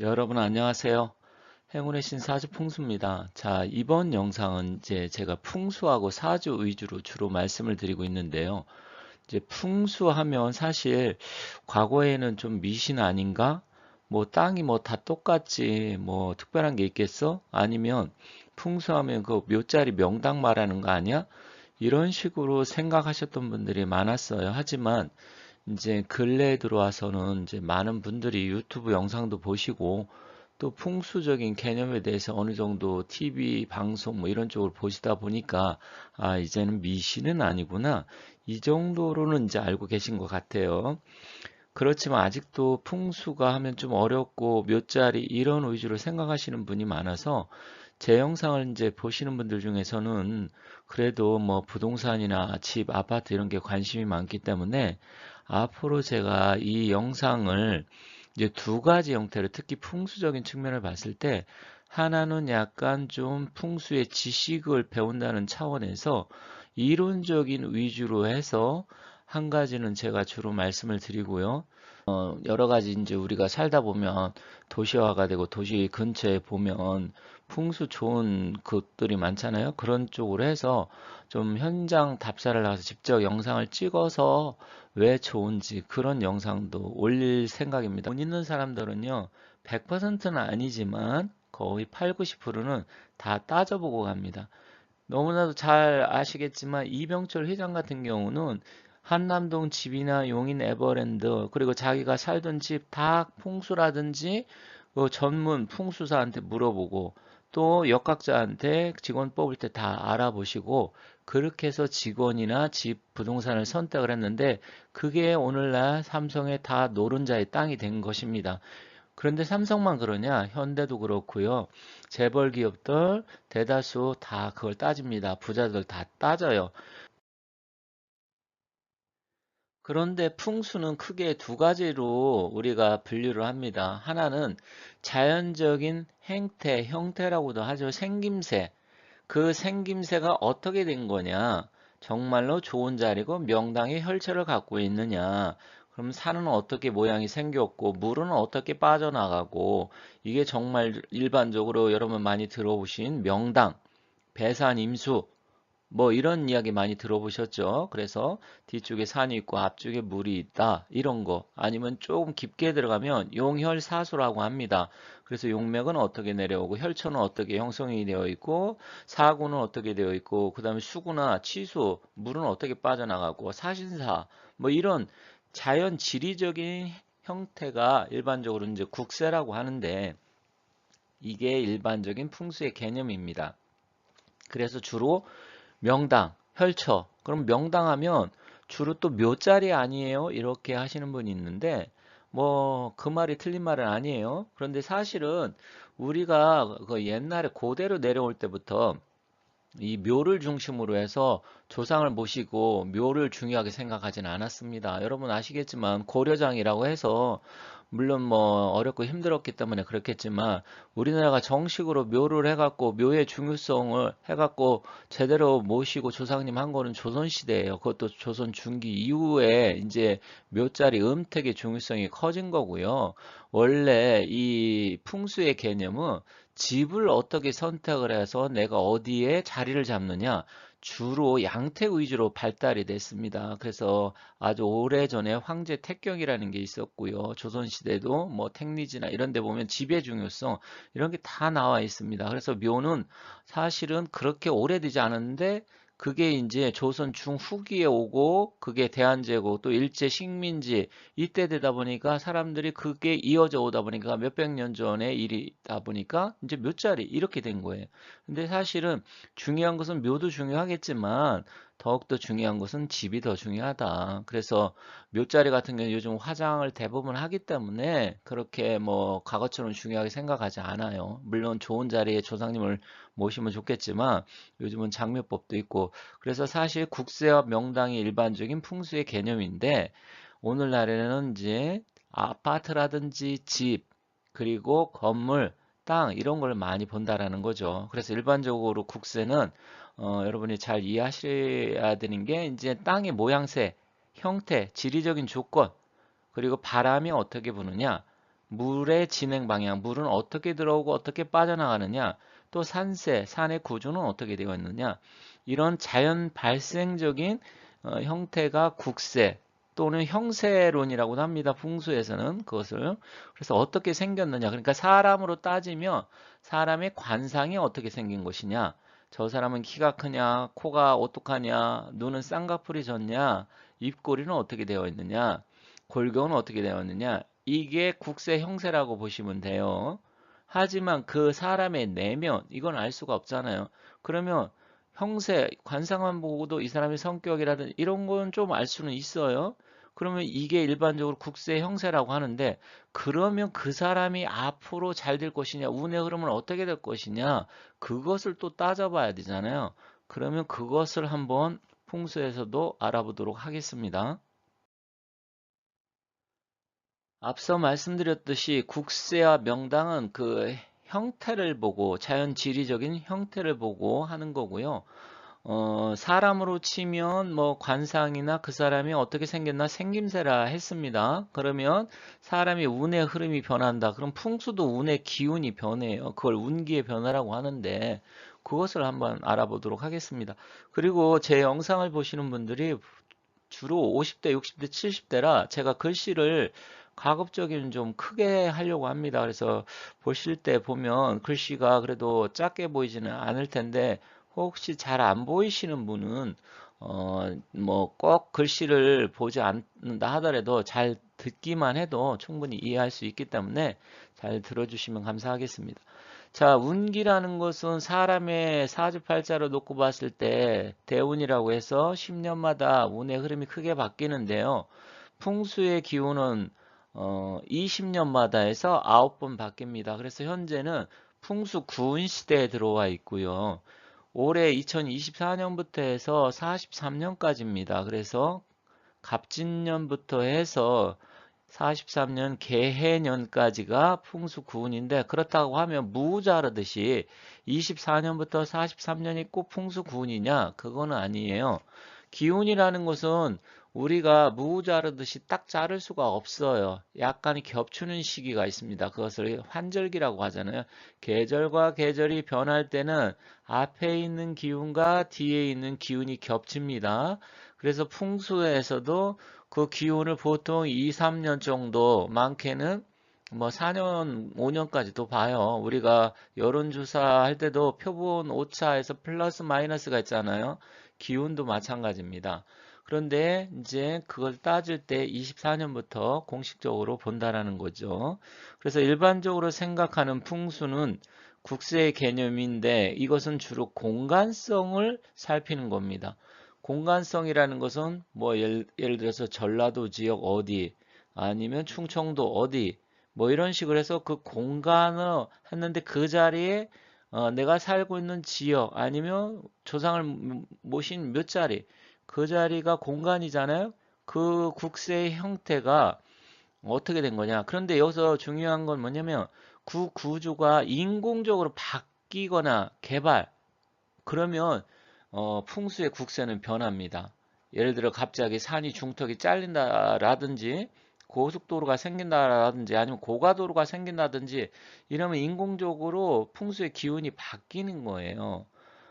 여러분 안녕하세요. 행운의 신 사주 풍수입니다. 자, 이번 영상은 이제 제가 풍수하고 사주 위주로 주로 말씀을 드리고 있는데요. 이제 풍수하면 사실 과거에는 좀 미신 아닌가? 뭐 땅이 뭐 다 똑같지 뭐 특별한 게 있겠어? 아니면 풍수하면 그 묘자리 명당 말하는 거 아니야? 이런 식으로 생각하셨던 분들이 많았어요. 하지만 이제 근래에 들어와서는 이제 많은 분들이 유튜브 영상도 보시고 또 풍수적인 개념에 대해서 어느 정도 TV 방송 뭐 이런 쪽을 보시다 보니까 아 이제는 미신은 아니구나 이 정도로는 이제 알고 계신 것 같아요. 그렇지만 아직도 풍수가 하면 좀 어렵고 몇 자리 이런 위주로 생각하시는 분이 많아서 제 영상을 이제 보시는 분들 중에서는 그래도 뭐 부동산이나 집, 아파트 이런 게 관심이 많기 때문에 앞으로 제가 이 영상을 이제 두 가지 형태로 특히 풍수적인 측면을 봤을 때 하나는 약간 좀 풍수의 지식을 배운다는 차원에서 이론적인 위주로 해서 한 가지는 제가 주로 말씀을 드리고요. 어, 여러 가지 이제 우리가 살다 보면 도시화가 되고 도시 근처에 보면 풍수 좋은 곳들이 많잖아요. 그런 쪽으로 해서 좀 현장 답사를 나가서 직접 영상을 찍어서 왜 좋은지 그런 영상도 올릴 생각입니다. 돈 있는 사람들은요, 100%는 아니지만 거의 8, 90%는 다 따져보고 갑니다. 너무나도 잘 아시겠지만 이병철 회장 같은 경우는 한남동 집이나 용인 에버랜드 그리고 자기가 살던 집 다 풍수라든지 그 전문 풍수사한테 물어보고 또 역학자한테 직원 뽑을 때 다 알아보시고 그렇게 해서 직원이나 집 부동산을 선택을 했는데 그게 오늘날 삼성의 다 노른자의 땅이 된 것입니다. 그런데 삼성만 그러냐? 현대도 그렇고요. 재벌 기업들 대다수 다 그걸 따집니다. 부자들 다 따져요. 그런데 풍수는 크게 두 가지로 우리가 분류를 합니다. 하나는 자연적인 행태, 형태라고도 하죠. 생김새. 그 생김새가 어떻게 된 거냐? 정말로 좋은 자리고 명당의 혈처를 갖고 있느냐? 그럼 산은 어떻게 모양이 생겼고 물은 어떻게 빠져나가고 이게 정말 일반적으로 여러분 많이 들어보신 명당, 배산 임수 뭐 이런 이야기 많이 들어보셨죠? 그래서 뒤쪽에 산이 있고 앞쪽에 물이 있다 이런 거 아니면 조금 깊게 들어가면 용혈사수라고 합니다. 그래서 용맥은 어떻게 내려오고 혈처는 어떻게 형성이 되어 있고 사구는 어떻게 되어 있고 그 다음에 수구나 치수 물은 어떻게 빠져나가고 사신사 뭐 이런 자연 지리적인 형태가 일반적으로 이제 국세라고 하는데 이게 일반적인 풍수의 개념입니다. 그래서 주로 명당, 혈처. 그럼 명당 하면 주로 또 묘자리 아니에요? 이렇게 하시는 분이 있는데 뭐 그 말이 틀린 말은 아니에요. 그런데 사실은 우리가 그 옛날에 고대로 내려올 때부터 이 묘를 중심으로 해서 조상을 모시고 묘를 중요하게 생각하지는 않았습니다. 여러분 아시겠지만 고려장이라고 해서 물론 뭐 어렵고 힘들었기 때문에 그렇겠지만 우리나라가 정식으로 묘를 해갖고 묘의 중요성을 해갖고 제대로 모시고 조상님 한 거는 조선시대예요. 그것도 조선 중기 이후에 이제 묘자리 음택의 중요성이 커진 거고요. 원래 이 풍수의 개념은 집을 어떻게 선택을 해서 내가 어디에 자리를 잡느냐 주로 양택 위주로 발달이 됐습니다. 그래서 아주 오래전에 황제 택경이라는 게 있었고요. 조선시대도 뭐 택리지나 이런 데 보면 지배 중요성 이런 게 다 나와 있습니다. 그래서 묘는 사실은 그렇게 오래되지 않았는데 그게 이제 조선 중후기에 오고 그게 대한제국 또 일제 식민지 이때 되다 보니까 사람들이 그게 이어져 오다 보니까 몇백 년 전의 일이다 보니까 이제 몇 자리 이렇게 된 거예요. 근데 사실은 중요한 것은 묘도 중요하겠지만 더욱더 중요한 것은 집이 더 중요하다. 그래서 묘자리 같은 경우는 요즘 화장을 대부분 하기 때문에 그렇게 뭐 과거처럼 중요하게 생각하지 않아요. 물론 좋은 자리에 조상님을 모시면 좋겠지만 요즘은 장묘법도 있고 그래서 사실 국세와 명당이 일반적인 풍수의 개념인데 오늘날에는 이제 아파트라든지 집 그리고 건물 땅 이런 걸 많이 본다라는 거죠. 그래서 일반적으로 국세는 어, 여러분이 잘 이해하셔야 되는 게 이제 땅의 모양새, 형태, 지리적인 조건, 그리고 바람이 어떻게 부느냐, 물의 진행 방향, 물은 어떻게 들어오고 어떻게 빠져나가느냐, 또 산세, 산의 구조는 어떻게 되어 있느냐, 이런 자연 발생적인 어, 형태가 국세 또는 형세론이라고도 합니다. 풍수에서는 그것을 그래서 어떻게 생겼느냐, 그러니까 사람으로 따지면 사람의 관상이 어떻게 생긴 것이냐, 저 사람은 키가 크냐, 코가 오똑하냐, 눈은 쌍꺼풀이 졌냐, 입꼬리는 어떻게 되어 있느냐, 골격은 어떻게 되어 있느냐, 이게 국세 형세라고 보시면 돼요. 하지만 그 사람의 내면, 이건 알 수가 없잖아요. 그러면 형세, 관상만 보고도 이 사람의 성격이라든 이런 건 좀 알 수는 있어요. 그러면 이게 일반적으로 국세 형세라고 하는데 그러면 그 사람이 앞으로 잘 될 것이냐, 운의 흐름은 어떻게 될 것이냐, 그것을 또 따져봐야 되잖아요. 그러면 그것을 한번 풍수에서도 알아보도록 하겠습니다. 앞서 말씀드렸듯이 국세와 명당은 그 형태를 보고 자연 지리적인 형태를 보고 하는 거고요. 어, 사람으로 치면 뭐 관상이나 그 사람이 어떻게 생겼나 생김새라 했습니다. 그러면 사람이 운의 흐름이 변한다. 그럼 풍수도 운의 기운이 변해요. 그걸 운기의 변화라고 하는데 그것을 한번 알아보도록 하겠습니다. 그리고 제 영상을 보시는 분들이 주로 50대, 60대, 70대라 제가 글씨를 가급적이면 좀 크게 하려고 합니다. 그래서 보실 때 보면 글씨가 그래도 작게 보이지는 않을 텐데 혹시 잘 안 보이시는 분은 어 뭐 꼭 글씨를 보지 않는다 하더라도 잘 듣기만 해도 충분히 이해할 수 있기 때문에 잘 들어주시면 감사하겠습니다. 자, 운기라는 것은 사람의 사주팔자로 놓고 봤을 때 대운이라고 해서 10년마다 운의 흐름이 크게 바뀌는데요. 풍수의 기운은 어, 20년마다 해서 9번 바뀝니다. 그래서 현재는 풍수 구운 시대에 들어와 있고요. 올해 2024년부터 해서 43년까지입니다. 그래서 갑진년부터 해서 43년 개해년까지가 풍수 구운인데 그렇다고 하면 무자르듯이 24년부터 43년이 꼭 풍수 구운이냐? 그거는 아니에요. 기운이라는 것은 우리가 무 자르듯이 딱 자를 수가 없어요. 약간이 겹치는 시기가 있습니다. 그것을 환절기라고 하잖아요. 계절과 계절이 변할 때는 앞에 있는 기운과 뒤에 있는 기운이 겹칩니다. 그래서 풍수에서도 그 기운을 보통 2, 3년 정도 많게는 뭐 4년, 5년까지도 봐요. 우리가 여론조사 할 때도 표본 오차에서 플러스 마이너스가 있잖아요. 기운도 마찬가지입니다. 그런데 이제 그걸 따질 때 24년부터 공식적으로 본다라는 거죠. 그래서 일반적으로 생각하는 풍수는 국세의 개념인데 이것은 주로 공간성을 살피는 겁니다. 공간성이라는 것은 뭐 예를, 예를 들어서 전라도 지역 어디 아니면 충청도 어디 뭐 이런 식으로 해서 그 공간을 했는데 그 자리에 어, 내가 살고 있는 지역 아니면 조상을 모신 몇 자리 그 자리가 공간이잖아요. 그 국세의 형태가 어떻게 된 거냐. 그런데 여기서 중요한 건 뭐냐면 그 구조가 인공적으로 바뀌거나 개발 그러면 어, 풍수의 국세는 변합니다. 예를 들어 갑자기 산이 중턱이 잘린다라든지 고속도로가 생긴다라든지 아니면 고가도로가 생긴다든지 이러면 인공적으로 풍수의 기운이 바뀌는 거예요.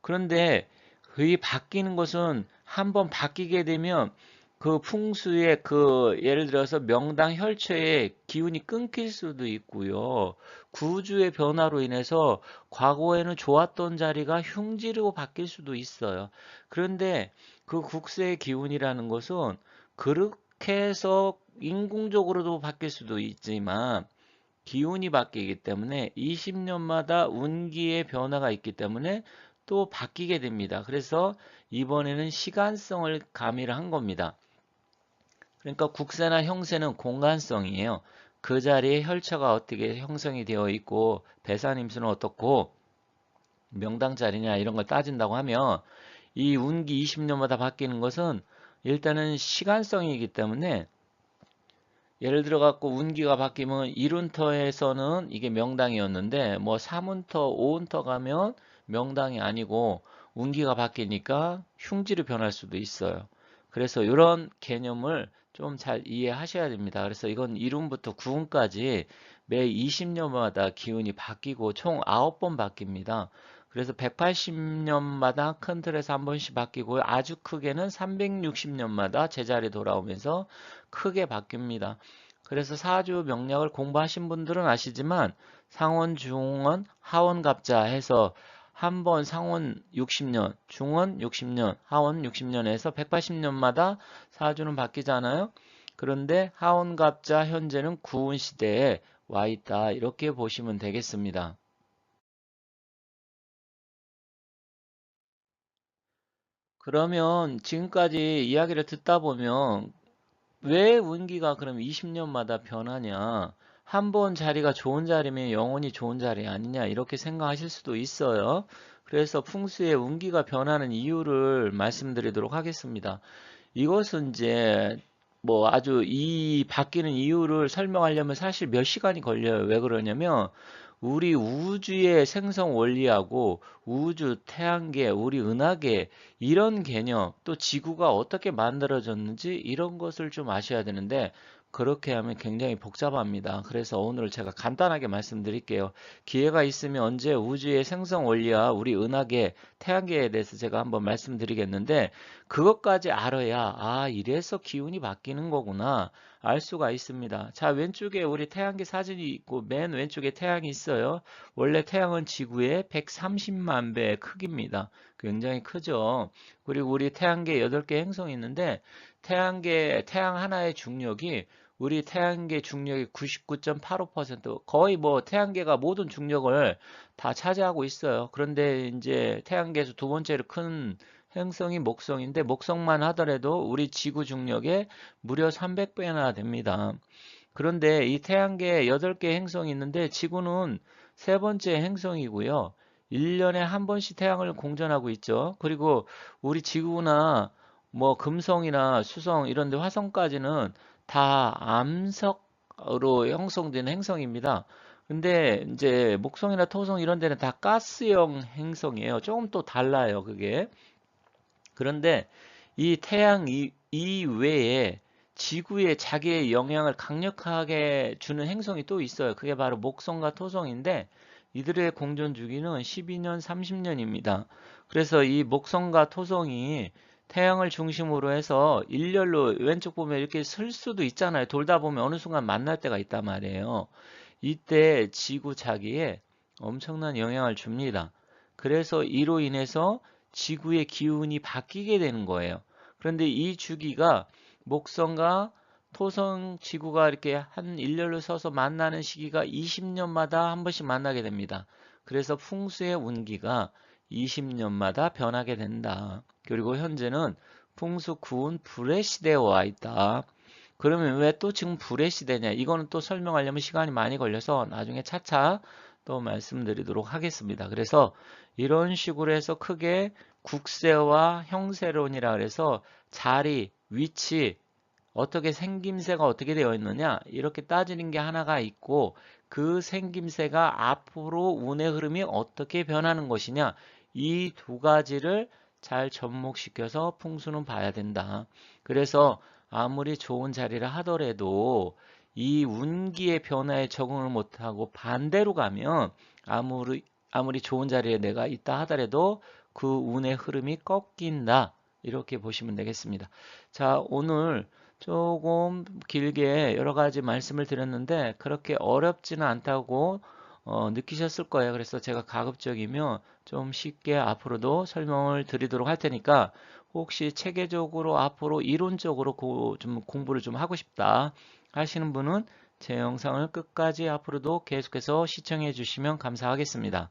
그런데 그 바뀌는 것은 한번 바뀌게 되면 그 풍수의 그 예를 들어서 명당 혈처의 기운이 끊길 수도 있고요. 구주의 변화로 인해서 과거에는 좋았던 자리가 흉지로 바뀔 수도 있어요. 그런데 그 국세의 기운이라는 것은 그렇게 해서 인공적으로도 바뀔 수도 있지만 기운이 바뀌기 때문에 20년마다 운기의 변화가 있기 때문에 또 바뀌게 됩니다. 그래서 이번에는 시간성을 가미를 한 겁니다. 그러니까 국세나 형세는 공간성이에요. 그 자리에 혈처가 어떻게 형성이 되어 있고 배산임수는 어떻고 명당 자리냐 이런 걸 따진다고 하면 이 운기 20년마다 바뀌는 것은 일단은 시간성이기 때문에 예를 들어 갖고 운기가 바뀌면 1운터에서는 이게 명당이었는데 뭐 3운터, 5운터 가면 명당이 아니고 운기가 바뀌니까 흉지로 변할 수도 있어요. 그래서 이런 개념을 좀 잘 이해하셔야 됩니다. 그래서 이건 1운부터 9운까지 매 20년마다 기운이 바뀌고 총 9번 바뀝니다. 그래서 180년마다 큰 틀에서 한 번씩 바뀌고 아주 크게는 360년마다 제자리 돌아오면서 크게 바뀝니다. 그래서 사주 명략을 공부하신 분들은 아시지만 상원, 중원, 하원 갑자 해서 한 번 상원 60년, 중원 60년, 하원 60년에서 180년마다 사주는 바뀌잖아요. 그런데 하원 갑자 현재는 구운 시대에 와 있다. 이렇게 보시면 되겠습니다. 그러면 지금까지 이야기를 듣다 보면 왜 운기가 그럼 20년마다 변하냐? 한번 자리가 좋은 자리면 영원히 좋은 자리 아니냐? 이렇게 생각하실 수도 있어요. 그래서 풍수의 운기가 변하는 이유를 말씀드리도록 하겠습니다. 이것은 이제 뭐 아주 이 바뀌는 이유를 설명하려면 사실 몇 시간이 걸려요. 왜 그러냐면 우리 우주의 생성 원리하고 우주, 태양계, 우리 은하계 이런 개념 또 지구가 어떻게 만들어졌는지 이런 것을 좀 아셔야 되는데 그렇게 하면 굉장히 복잡합니다. 그래서 오늘 제가 간단하게 말씀드릴게요. 기회가 있으면 언제 우주의 생성 원리와 우리 은하계, 태양계에 대해서 제가 한번 말씀드리겠는데 그것까지 알아야 아 이래서 기운이 바뀌는 거구나 알 수가 있습니다. 자 왼쪽에 우리 태양계 사진이 있고 맨 왼쪽에 태양이 있어요. 원래 태양은 지구의 130만 배의 크기입니다. 굉장히 크죠. 그리고 우리 태양계 8개 행성이 있는데 태양계 태양 하나의 중력이 우리 태양계 중력이 99.85% 거의 뭐 태양계가 모든 중력을 다 차지하고 있어요. 그런데 이제 태양계에서 두 번째로 큰 행성이 목성인데 목성만 하더라도 우리 지구 중력의 무려 300배나 됩니다. 그런데 이 태양계에 8개 행성이 있는데 지구는 세 번째 행성이고요. 1년에 한 번씩 태양을 공전하고 있죠. 그리고 우리 지구나 뭐 금성이나 수성 이런 데 화성까지는 다 암석으로 형성된 행성입니다. 근데 이제 목성이나 토성 이런 데는 다 가스형 행성이에요. 조금 또 달라요, 그게. 그런데 이 태양 이외에 지구에 자기의 영향을 강력하게 주는 행성이 또 있어요. 그게 바로 목성과 토성인데 이들의 공전 주기는 12년, 30년입니다. 그래서 이 목성과 토성이 태양을 중심으로 해서 일렬로 왼쪽 보면 이렇게 설 수도 있잖아요. 돌다 보면 어느 순간 만날 때가 있단 말이에요. 이때 지구 자기에 엄청난 영향을 줍니다. 그래서 이로 인해서 지구의 기운이 바뀌게 되는 거예요. 그런데 이 주기가 목성과 토성 지구가 이렇게 한 일렬로 서서 만나는 시기가 20년마다 한 번씩 만나게 됩니다. 그래서 풍수의 운기가 20년마다 변하게 된다. 그리고 현재는 풍수 구운 불의 시대에 와 있다. 그러면 왜 또 지금 불의 시대냐? 이거는 또 설명하려면 시간이 많이 걸려서 나중에 차차 또 말씀드리도록 하겠습니다. 그래서 이런 식으로 해서 크게 국세와 형세론이라 그래서 자리, 위치, 어떻게 생김새가 어떻게 되어 있느냐 이렇게 따지는 게 하나가 있고 그 생김새가 앞으로 운의 흐름이 어떻게 변하는 것이냐 이 두 가지를 잘 접목시켜서 풍수는 봐야 된다. 그래서 아무리 좋은 자리를 하더라도 이 운기의 변화에 적응을 못하고 반대로 가면 아무리 아무리 좋은 자리에 내가 있다 하더라도 그 운의 흐름이 꺾인다. 이렇게 보시면 되겠습니다. 자, 오늘 조금 길게 여러 가지 말씀을 드렸는데 그렇게 어렵지는 않다고 어, 느끼셨을 거예요. 그래서 제가 가급적이면 좀 쉽게 앞으로도 설명을 드리도록 할 테니까 혹시 체계적으로 앞으로 이론적으로 고, 좀 공부를 좀 하고 싶다 하시는 분은 제 영상을 끝까지 앞으로도 계속해서 시청해 주시면 감사하겠습니다.